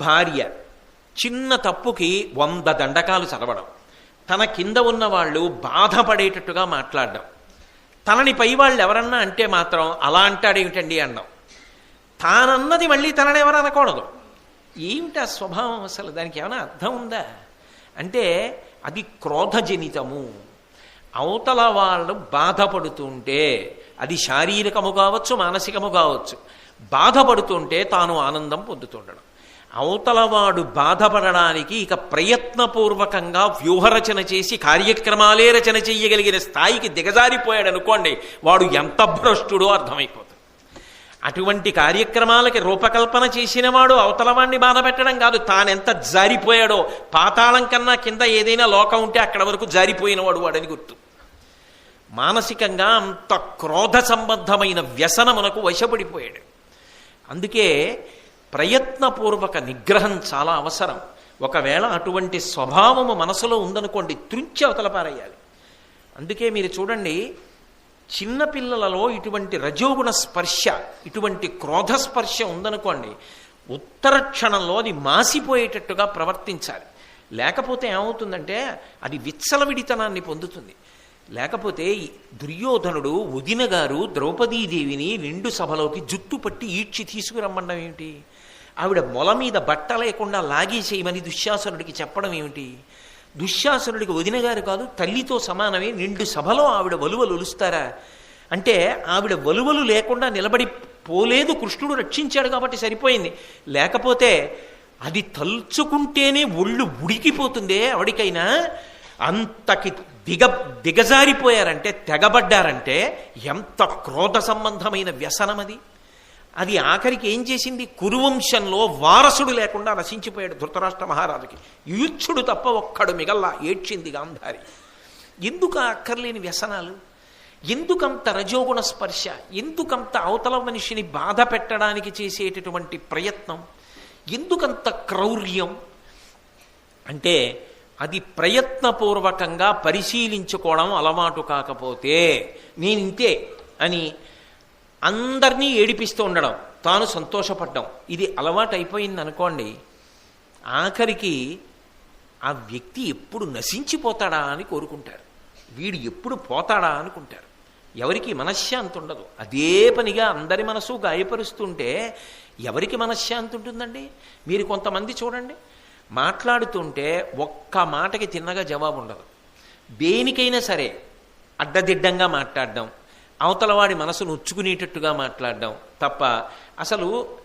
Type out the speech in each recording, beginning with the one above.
భార్య చిన్న తప్పుకి వంద దండకాలు చదవడం. తన కింద ఉన్న వాళ్ళు బాధపడేటట్టుగా మాట్లాడడం. తనని పై వాళ్ళు ఎవరన్నా అంటే మాత్రం అలా అంటాడేమిటండి అనడం తానన్నది మళ్ళీ తనని ఎవరు అనకూడదు. ఏమిటి ఆ స్వభావం అసలు? దానికి ఏమైనా అర్థం ఉందా? అంటే అది క్రోధజనితము. అవతల వాళ్ళు బాధపడుతుంటే అది శారీరకము కావచ్చు మానసికము కావచ్చు. బాధపడుతుంటే తాను ఆనందం పొందుతుండడం. అవతలవాడు బాధపడడానికి ఇక ప్రయత్నపూర్వకంగా వ్యూహరచన చేసి కార్యక్రమాలే రచన చెయ్యగలిగిన స్థాయికి దిగజారిపోయాడు అనుకోండి వాడు ఎంత భ్రష్టుడో అర్థమైపోతుంది. అటువంటి కార్యక్రమాలకి రూపకల్పన చేసినవాడు అవతలవాణ్ణి బాధ పెట్టడం కాదు తానెంత జారిపోయాడో పాతాళం కన్నా కింద ఏదైనా లోకం ఉంటే అక్కడ వరకు జారిపోయినవాడు వాడని గుర్తు. మానసికంగా అంత క్రోధ సంబంధమైన వ్యసనమునకు వశపడిపోయాడు. అందుకే ప్రయత్నపూర్వక నిగ్రహం చాలా అవసరం. ఒకవేళ అటువంటి స్వభావము మనసులో ఉందనుకోండి త్రుంచి అవతల పారేయాలి. అందుకే మీరు చూడండి చిన్నపిల్లలలో ఇటువంటి రజోగుణ స్పర్శ ఇటువంటి క్రోధ స్పర్శ ఉందనుకోండి ఉత్తర క్షణంలో అది మాసిపోయేటట్టుగా ప్రవర్తించాలి. లేకపోతే ఏమవుతుందంటే అది విచ్చలవిడితనాన్ని పొందుతుంది. లేకపోతే దుర్యోధనుడు ఉదిన గారు ద్రౌపదీదేవిని నిండు సభలోకి జుట్టు పట్టి ఈడ్చి తీసుకురమ్మడం ఏమిటి? ఆవిడ మొల మీద బట్ట లేకుండా లాగేసేయమని దుశ్శాసనుడికి చెప్పడం ఏమిటి? దుశ్శాసనుడికి వదిన గారు కాదు తల్లితో సమానమే నిండు సభలో ఆవిడ వలువలు ఒలుస్తారా? అంటే ఆవిడ వలువలు లేకుండా నిలబడి పోలేదు కృష్ణుడు రక్షించాడు కాబట్టి సరిపోయింది. లేకపోతే అది తలుచుకుంటేనే ఒళ్ళు ఉడికిపోతుందే ఆవిడికైనా? అంతకి దిగ దిగజారిపోయారంటే తెగబడ్డారంటే ఎంత క్రోధ సంబంధమైన వ్యసనం అది అది ఆఖరికి ఏం చేసింది? కురువంశంలో వారసుడు లేకుండా నశించిపోయాడు ధృతరాష్ట్ర మహారాజుకి. యుచ్చుడు తప్ప ఒక్కడు మిగల్లా ఏడ్చింది గాంధారి. ఎందుకు అక్కర్లేని వ్యసనాలు? ఎందుకంత రజోగుణ స్పర్శ? ఎందుకంత అవతల మనిషిని బాధ పెట్టడానికి చేసేటటువంటి ప్రయత్నం? ఎందుకంత క్రౌర్యం? అంటే అది ప్రయత్నపూర్వకంగా పరిశీలించుకోవడం అలవాటు కాకపోతే నేను ఇంతే అని అందరినీ ఏడిపిస్తూ ఉండడం తాను సంతోషపడ్డం ఇది అలవాటు అయిపోయింది అనుకోండి ఆఖరికి ఆ వ్యక్తి ఎప్పుడు నశించిపోతాడా అని కోరుకుంటారు. వీడు ఎప్పుడు పోతాడా అనుకుంటారు. ఎవరికి మనశ్శాంతి ఉండదు. అదే పనిగా అందరి మనసు గాయపరుస్తుంటే ఎవరికి మనశ్శాంతి ఉంటుందండి? మీరు కొంతమంది చూడండి. మాట్లాడుతుంటే ఒక్క మాటకి తిన్నగా జవాబు ఉండదు దేనికైనా సరే అడ్డదిడ్డంగా మాట్లాడడం అవతలవాడి మనసును ఉచ్చుకునేటట్టుగా మాట్లాడడం తప్ప అసలు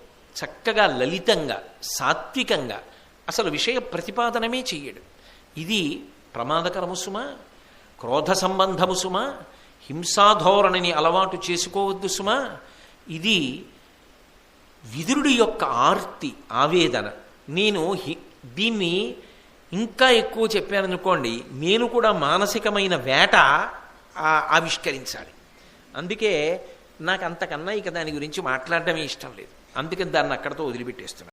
చక్కగా లలితంగా సాత్వికంగా అసలు విషయ ప్రతిపాదనమే చెయ్యడు. ఇది ప్రమాదకరము సుమా క్రోధ సంబంధము సుమా హింసాధోరణిని అలవాటు చేసుకోవద్దు సుమా. ఇది విదురుడి యొక్క ఆర్తి ఆవేదన. నేను హి- దీన్ని ఇంకా ఎక్కువ చెప్పాననుకోండి నేను కూడా మానసికమైన వేట ఆవిష్కరించాలి. అందుకే నాకు అంతకన్నా ఇక దాని గురించి మాట్లాడడమే ఇష్టం లేదు. అందుకని దాన్ని అక్కడతో వదిలిపెట్టేస్తున్నాను